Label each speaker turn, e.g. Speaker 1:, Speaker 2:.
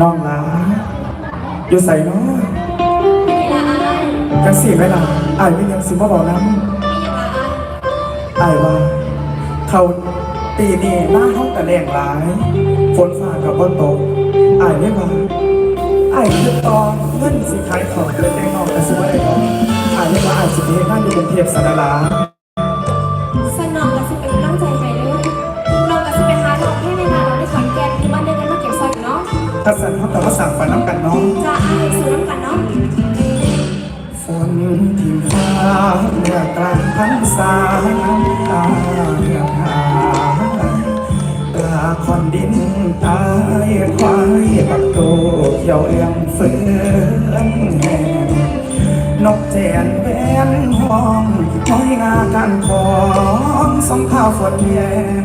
Speaker 1: น้องลาอยู่ใส่น้อง
Speaker 2: มีละอาย
Speaker 1: ยังสี่ไหมล่ะอายไม่ยังสิมาบอกน้
Speaker 2: มีอย่างละอายำ
Speaker 1: อายว่า เขาปีนี้หน้าเขากระแรงหลาย ฝนฟ้ากับบ่ตกอายไม่ว่าอายคือตอนเงินสิขายของเลยแน่นอนแต่สิว่าได้อายไม่ว่าอายสิไปเฮ็ดงานอยู่กรุงเทพสารลา ถ้าสั่นเขาแต่ว่าสั่งฝันน้ำกันน้อง
Speaker 2: จะอายสู่น้ำกันเนาะ
Speaker 1: ฝนทิมฟ้าเมื่อกลางพรรษาน้ำตาเหือดหาปลาคอนดินตายควายปักโตเขียวเอื้องเฟือนแหงนกแจนแวนห้องห้อยงากันของสองข้าวฝนแยง